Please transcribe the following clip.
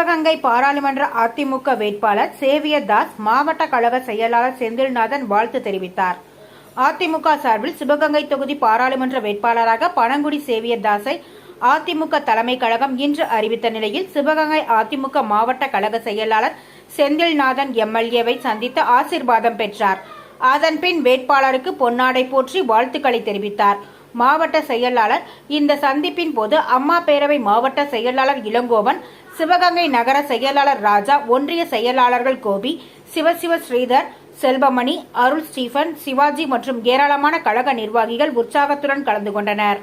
சிவகங்கை பாராளுமன்ற அதிமுக வேட்பாளர் சேவியர் தாஸ் மாவட்ட கழக செயலாளர் செந்தில்நாதன் வாழ்த்து தெரிவித்தார். அதிமுக சார்பில் சிவகங்கை தொகுதி பாராளுமன்ற வேட்பாளராக பனங்குடி சேவியர் தாஸை அதிமுக தலைமை கழகம் இன்று அறிவித்த நிலையில் சிவகங்கை அதிமுக மாவட்ட கழக செயலாளர் செந்தில்நாதன் எம்எல்ஏவை சந்தித்து ஆசீர்வாதம் பெற்றார். அதன்பின் வேட்பாளருக்கு பொன்னாடை போற்றி வாழ்த்துக்களை தெரிவித்தார். மாவட்ட செயலாளர். இந்த சந்திப்பின் போது அம்மா பேரவை மாவட்ட செயலாளர் இளங்கோவன் சிவகங்கை நகர செயலாளர் ராஜா ஒன்றிய செயலாளர்கள் கோபி சிவசிவ ஸ்ரீதர் செல்வமணி அருள் ஸ்டீபன் சிவாஜி மற்றும் ஏராளமான கழக நிர்வாகிகள் உற்சாகத்துடன் கலந்து கொண்டனர்.